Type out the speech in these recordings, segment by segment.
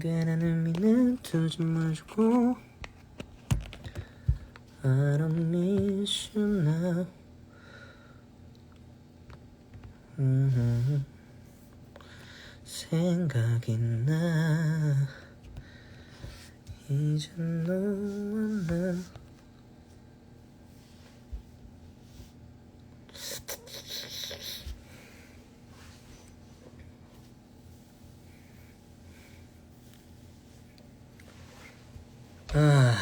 괜한 의미는 두지 마시고 I don't miss you now. 음, 생각이 나. 이제 너와 나 아,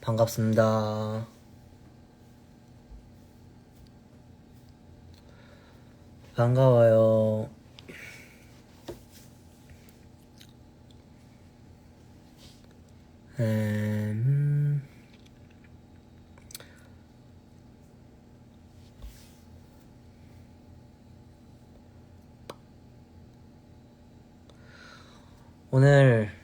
반갑습니다. 반가워요. 음, 오늘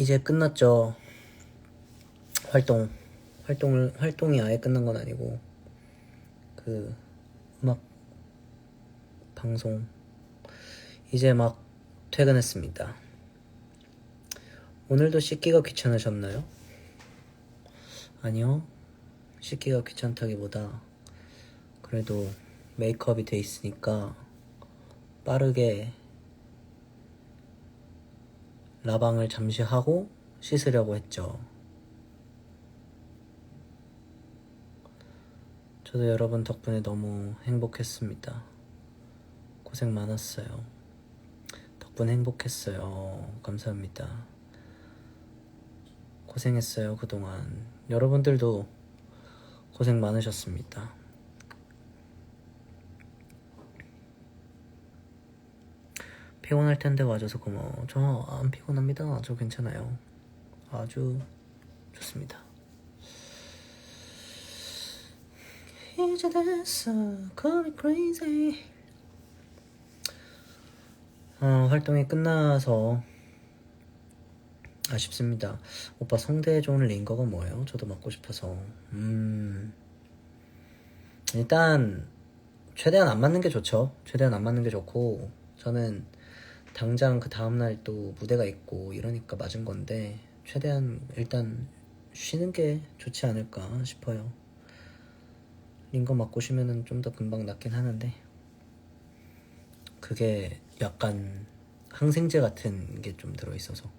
이제 끝났죠. 활동. 활동을, 활동이 아예 끝난 건 아니고, 그, 음악, 방송. 이제 막 퇴근했습니다. 오늘도 씻기가 귀찮으셨나요? 아니요. 씻기가 귀찮다기보다, 그래도 메이크업이 돼 있으니까, 빠르게 라방을 잠시 하고 씻으려고 했죠. 저도 여러분 덕분에 너무 행복했습니다. 고생 많았어요. 덕분에 행복했어요. 감사합니다. 고생했어요, 그동안. 여러분들도 고생 많으셨습니다. 피곤할 텐데 와줘서 고마워. 저 안 피곤합니다. 저 괜찮아요. 아주 좋습니다. 이제 됐어, call me crazy. 어, 활동이 끝나서 아쉽습니다. 오빠 성대에 좋은 링거가 뭐예요? 저도 맞고 싶어서. 음, 일단 최대한 안 맞는 게 좋죠. 최대한 안 맞는 게 좋고 저는 당장 그 다음날 또 무대가 있고 이러니까 맞은 건데 최대한 일단 쉬는 게 좋지 않을까 싶어요. 링거 맞고 쉬면은 좀 더 금방 낫긴 하는데 그게 약간 항생제 같은 게 좀 들어있어서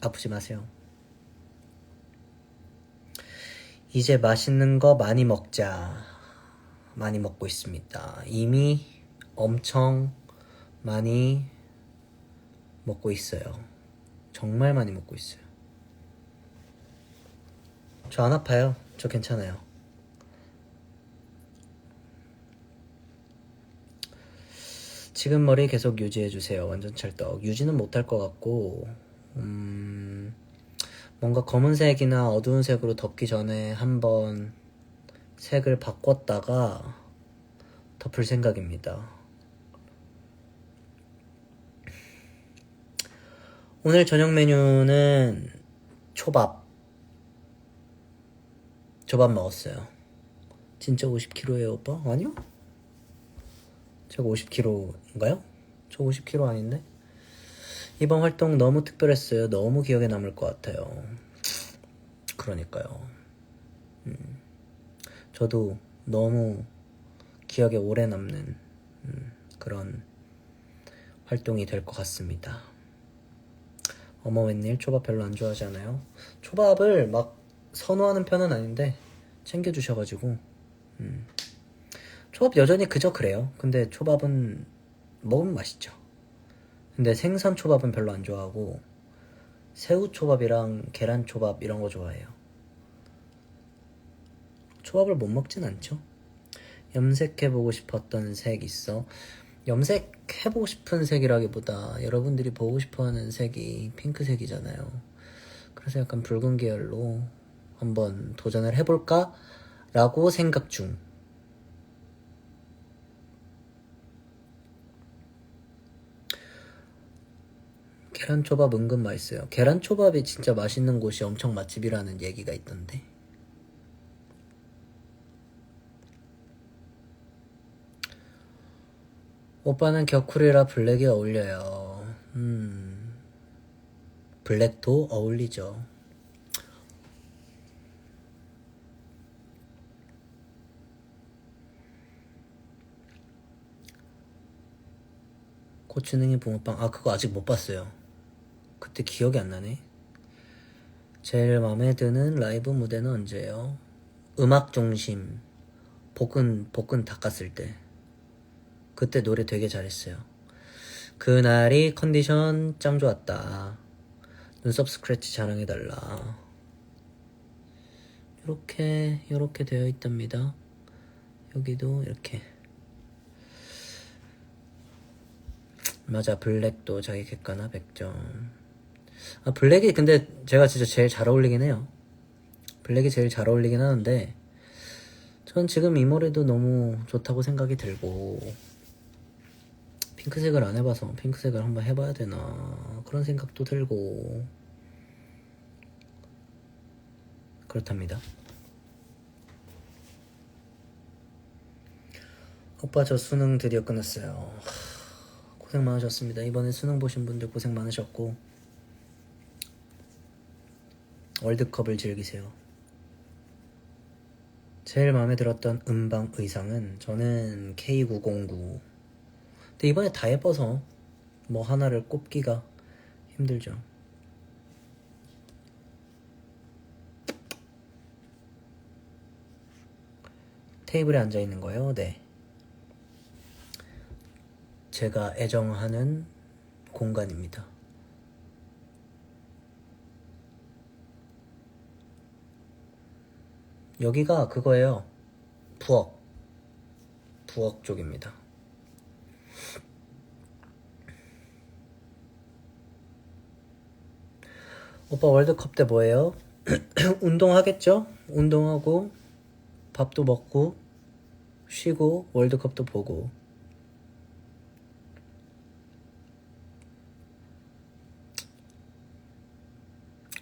아프지 마세요. 이제 맛있는 거 많이 먹자. 많이 먹고 있습니다. 이미 엄청 많이 먹고 있어요. 정말 많이 먹고 있어요. 저 안 아파요. 저 괜찮아요. 지금 머리 계속 유지해주세요. 완전 찰떡. 유지는 못할 것 같고, 음, 뭔가 검은색이나 어두운 색으로 덮기 전에 한번 색을 바꿨다가 덮을 생각입니다. 오늘 저녁 메뉴는 초밥. 초밥 먹었어요. 진짜 50kg예요, 오빠? 아니요? 제가 50kg인가요? 저 50kg 아닌데? 이번 활동 너무 특별했어요. 너무 기억에 남을 것 같아요. 그러니까요. 음, 저도 너무 기억에 오래 남는 음, 그런 활동이 될 것 같습니다. 어머 웬일 초밥 별로 안 좋아하지 않아요? 초밥을 막 선호하는 편은 아닌데 챙겨주셔가지고 음. 초밥 여전히 그저 그래요. 근데 초밥은 먹으면 맛있죠. 근데 생선 초밥은 별로 안 좋아하고 새우 초밥이랑 계란 초밥 이런 거 좋아해요. 초밥을 못 먹진 않죠. 염색해보고 싶었던 색 있어. 염색해보고 싶은 색이라기보다 여러분들이 보고 싶어하는 색이 핑크색이잖아요. 그래서 약간 붉은 계열로 한번 도전을 해볼까? 라고 생각 중. 계란초밥 은근 맛있어요. 계란초밥이 진짜 맛있는 곳이 엄청 맛집이라는 얘기가 있던데. 오빠는 격쿨이라 블랙이 어울려요. 음. 블랙도 어울리죠. 고추냉이 붕어빵. 아, 그거 아직 못 봤어요. 그때 기억이 안 나네. 제일 마음에 드는 라이브 무대는 언제예요? 음악 중심. 복근, 복근 닦았을 때. 그때 노래 되게 잘했어요. 그날이 컨디션 짱 좋았다. 눈썹 스크래치 자랑해달라. 이렇게, 이렇게 되어 있답니다. 여기도 이렇게. 맞아, 블랙도 자기 객관화 100점. 아, 블랙이 근데 제가 진짜 제일 잘 어울리긴 해요. 블랙이 제일 잘 어울리긴 하는데, 전 지금 이 머리도 너무 좋다고 생각이 들고, 핑크색을 안 해봐서 핑크색을 한번 해봐야 되나, 그런 생각도 들고, 그렇답니다. 오빠 저 수능 드디어 끝났어요. 하, 고생 많으셨습니다. 이번에 수능 보신 분들 고생 많으셨고 월드컵을 즐기세요. 제일 마음에 들었던 음방 의상은 저는 K909. 근데 이번에 다 예뻐서 뭐 하나를 꼽기가 힘들죠. 테이블에 앉아 있는 거요? 네. 제가 애정하는 공간입니다. 여기가 그거예요. 부엌. 부엌 쪽입니다. 오빠 월드컵 때 뭐예요? 운동하겠죠? 운동하고 밥도 먹고 쉬고 월드컵도 보고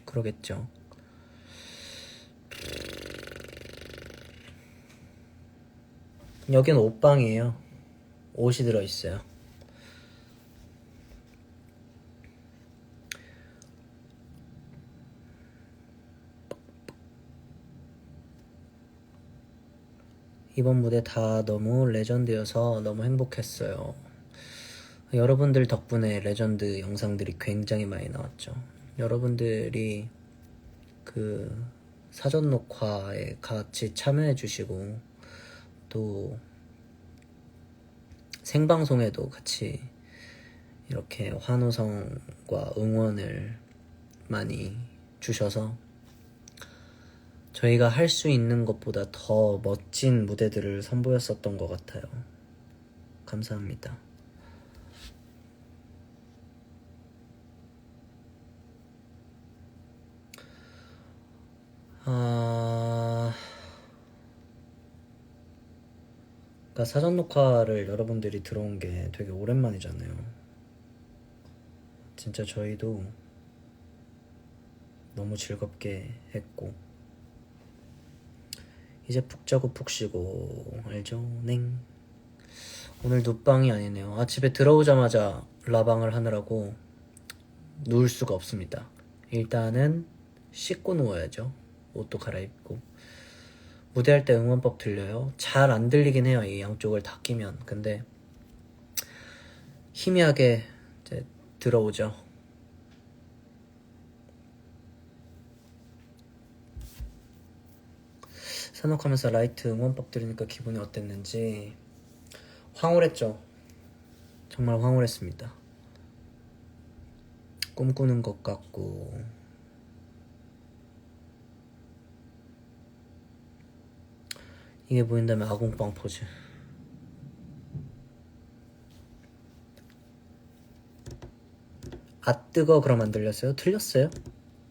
그러겠죠. 여기는 옷방이에요. 옷이 들어있어요. 이번 무대 다 너무 레전드여서 너무 행복했어요. 여러분들 덕분에 레전드 영상들이 굉장히 많이 나왔죠. 여러분들이 그 사전 녹화에 같이 참여해 주시고 또 생방송에도 같이 이렇게 환호성과 응원을 많이 주셔서 저희가 할 수 있는 것보다 더 멋진 무대들을 선보였었던 것 같아요. 감사합니다. 아, 그러니까 사전 녹화를 여러분들이 들어온 게 되게 오랜만이잖아요. 진짜 저희도 너무 즐겁게 했고 이제 푹 자고 푹 쉬고 알죠? 냉 오늘 눕방이 아니네요. 아 집에 들어오자마자 라방을 하느라고 누울 수가 없습니다. 일단은 씻고 누워야죠. 옷도 갈아입고 무대할 때 응원법 들려요? 잘 안 들리긴 해요. 이 양쪽을 다 끼면. 근데 희미하게 들어오죠. 산옥하면서 라이트 응원법 들으니까 기분이 어땠는지 황홀했죠. 정말 황홀했습니다. 꿈꾸는 것 같고 이게 보인다면 아공빵 포즈. 아 뜨거 그럼 안 들렸어요? 틀렸어요?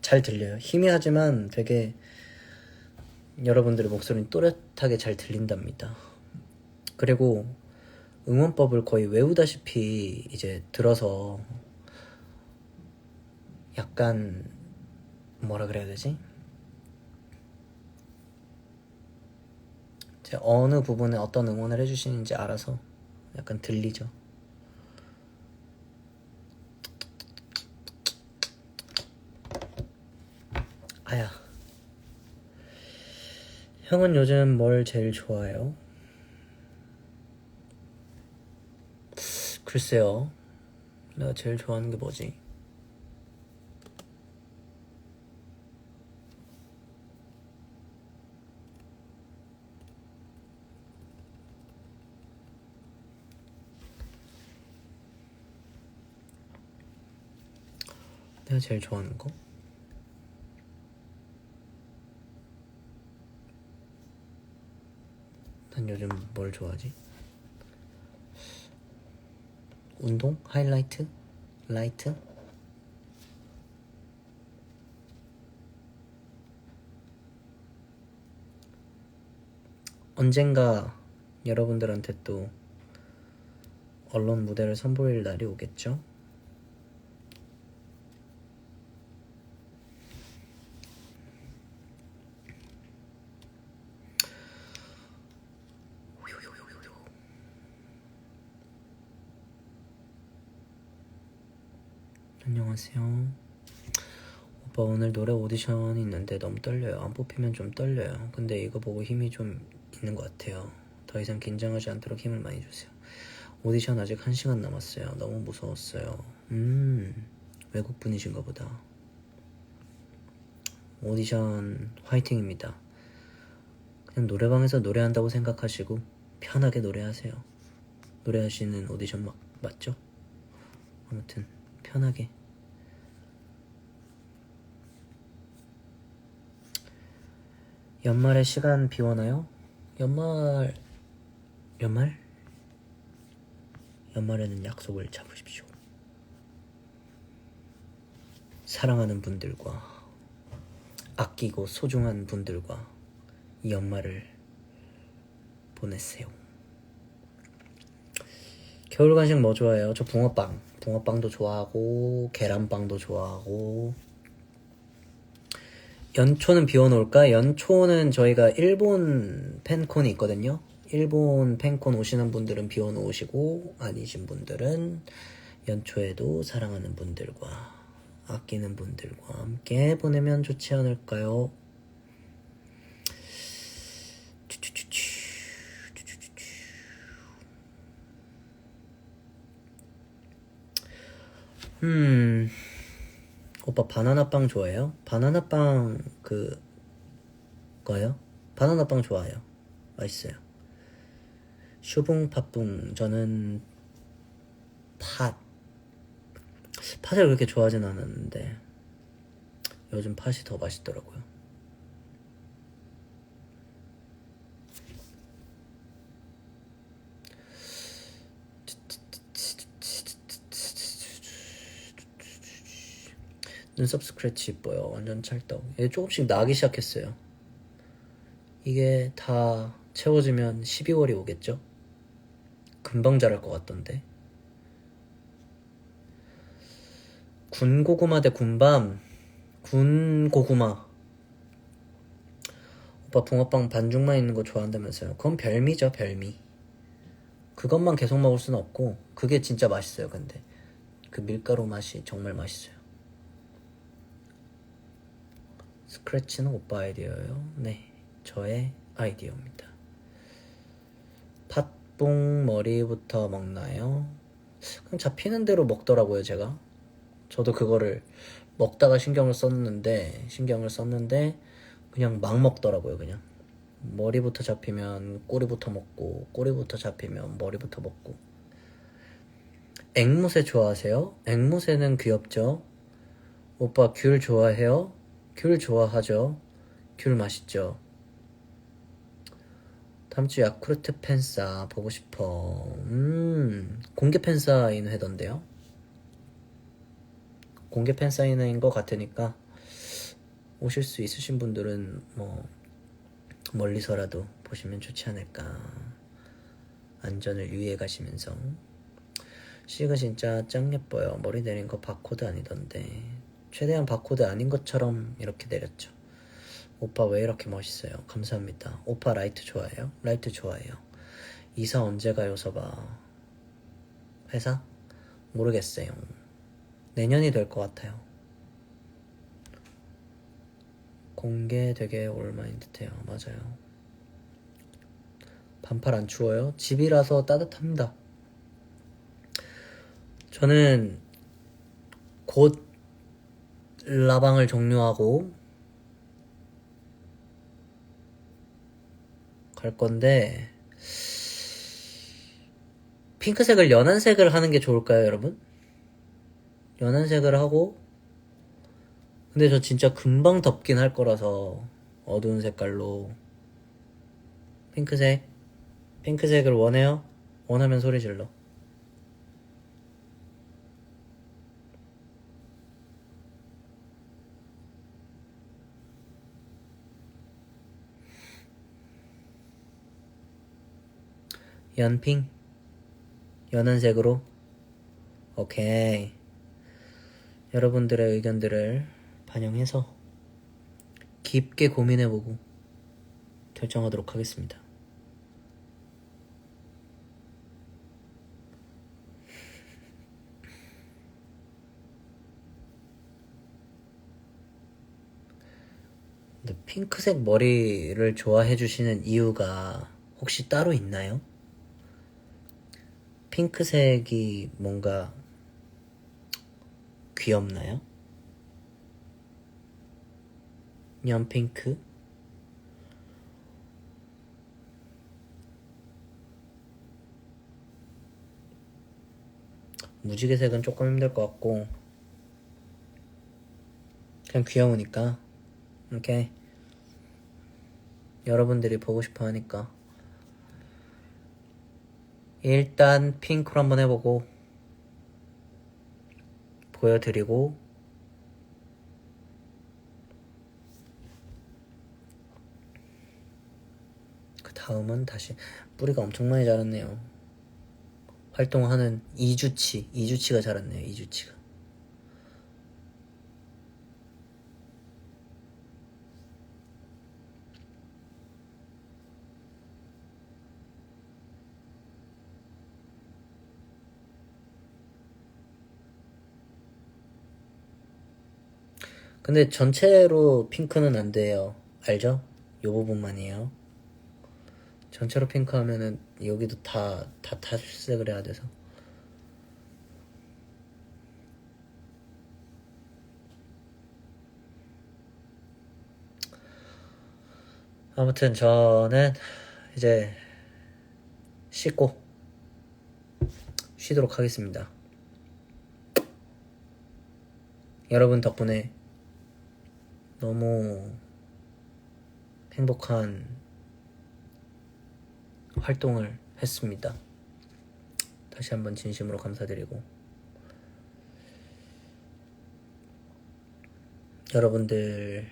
잘 들려요. 희미하지만 되게 여러분들의 목소리는 또렷하게 잘 들린답니다. 그리고 응원법을 거의 외우다시피 이제 들어서 약간 뭐라 그래야 되지? 제 어느 부분에 어떤 응원을 해주시는지 알아서 약간 들리죠. 형은 요즘 뭘 제일 좋아해요? 글쎄요. 내가 제일 좋아하는 게 뭐지? 내가 제일 좋아하는 거? 난 요즘 뭘 좋아하지? 운동? 하이라이트? 라이트? 언젠가 여러분들한테 또 언론 무대를 선보일 날이 오겠죠? 안녕하세요. 오빠 오늘 노래 오디션이 있는데 너무 떨려요. 안 뽑히면 좀 떨려요. 근데 이거 보고 힘이 좀 있는 것 같아요. 더 이상 긴장하지 않도록 힘을 많이 주세요. 오디션 아직 1시간 남았어요. 너무 무서웠어요. 음, 외국 분이신가 보다. 오디션 화이팅입니다. 그냥 노래방에서 노래한다고 생각하시고 편하게 노래하세요. 노래하시는 오디션 막 맞죠? 아무튼 편하게 연말에 시간 비워나요? 연말 연말? 연말에는 약속을 잡으십시오. 사랑하는 분들과 아끼고 소중한 분들과 이 연말을 보내세요. 겨울 간식 뭐 좋아해요? 저 붕어빵. 붕어빵도 좋아하고 계란빵도 좋아하고 연초는 비워놓을까? 연초는 저희가 일본 팬콘이 있거든요. 일본 팬콘 오시는 분들은 비워놓으시고 아니신 분들은 연초에도 사랑하는 분들과 아끼는 분들과 함께 보내면 좋지 않을까요? 음, 오빠 바나나빵 좋아해요? 바나나빵 그 거요? 바나나빵 좋아해요. 맛있어요. 슈붕 팥붕 저는 팥 팥을 그렇게 좋아하진 않았는데 요즘 팥이 더 맛있더라고요. 눈썹 스크래치 이뻐요. 완전 찰떡. 얘 조금씩 나기 시작했어요. 이게 다 채워지면 12월이 오겠죠? 금방 자랄 것 같던데. 군고구마 대 군밤. 군고구마. 오빠 붕어빵 반죽만 있는 거 좋아한다면서요. 그건 별미죠, 별미. 그것만 계속 먹을 수는 없고, 그게 진짜 맛있어요, 근데. 그 밀가루 맛이 정말 맛있어요. 스크래치는 오빠 아이디어예요. 네, 저의 아이디어입니다. 팥붕 머리부터 먹나요? 그냥 잡히는 대로 먹더라고요, 제가. 저도 그거를 먹다가 신경을 썼는데, 신경을 썼는데, 그냥 막 먹더라고요, 그냥. 머리부터 잡히면 꼬리부터 먹고, 꼬리부터 잡히면 머리부터 먹고. 앵무새 좋아하세요? 앵무새는 귀엽죠? 오빠 귤 좋아해요? 귤 좋아하죠? 귤 맛있죠? 다음 주 야쿠르트 팬싸 보고 싶어. 음, 공개 팬싸인 회던데요? 공개 팬싸인회인 것 같으니까 오실 수 있으신 분들은 뭐 멀리서라도 보시면 좋지 않을까. 안전을 유의해 가시면서. 시가 진짜 짱 예뻐요. 머리 내린 거 바코드 아니던데. 최대한 바코드 아닌 것처럼 이렇게 내렸죠. 오빠 왜 이렇게 멋있어요? 감사합니다. 오빠 라이트 좋아해요? 라이트 좋아해요. 이사 언제 가요, 서봐. 회사? 모르겠어요. 내년이 될 것 같아요. 공개 되게 올마인 듯해요. 맞아요. 반팔 안 추워요? 집이라서 따뜻합니다. 저는 곧 라방을 종료하고 갈 건데 핑크색을 연한 색을 하는 게 좋을까요, 여러분? 연한 색을 하고 근데 저 진짜 금방 덥긴 할 거라서 어두운 색깔로 핑크색 핑크색을 원해요? 원하면 소리 질러 연핑 연한색으로 오케이 여러분들의 의견들을 반영해서 깊게 고민해보고 결정하도록 하겠습니다. 핑크색 머리를 좋아해 주시는 이유가 혹시 따로 있나요? 핑크색이 뭔가 귀엽나요? 연핑크? 무지개색은 조금 힘들 것 같고 그냥 귀여우니까 오케이 여러분들이 보고 싶어 하니까 일단 핑크로 한번 해보고 보여드리고 그 다음은 다시 뿌리가 엄청 많이 자랐네요. 활동하는 2주치 2주치가 자랐네요 2주치가 근데 전체로 핑크는 안 돼요. 알죠? 요 부분만이에요. 전체로 핑크 하면은 여기도 다, 다 탈색을 해야 돼서. 아무튼 저는 이제 씻고 쉬도록 하겠습니다. 여러분 덕분에 너무 행복한 활동을 했습니다. 다시 한번 진심으로 감사드리고 여러분들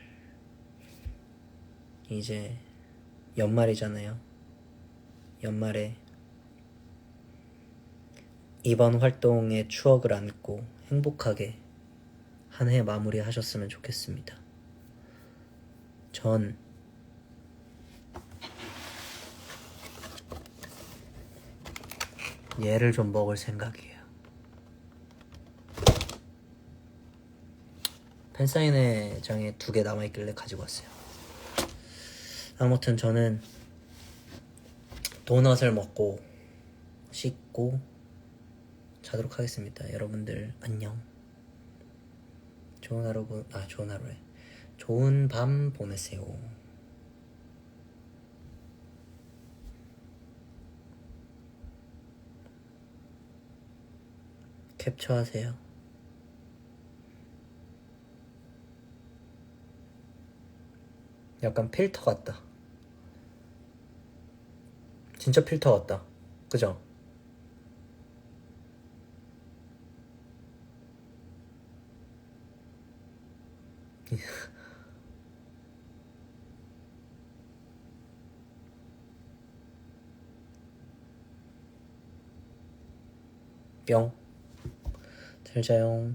이제 연말이잖아요. 연말에 이번 활동의 추억을 안고 행복하게 한 해 마무리하셨으면 좋겠습니다. 전 얘를 좀 먹을 생각이에요. 팬사인회 장에 두 개 남아있길래 가지고 왔어요. 아무튼 저는 도넛을 먹고 씻고 자도록 하겠습니다. 여러분들 안녕. 좋은 하루 보, 아 좋은 하루에 좋은 밤 보내세요. 캡처하세요. 약간 필터 같다. 진짜 필터 같다. 그죠? 뿅. 잘 자요.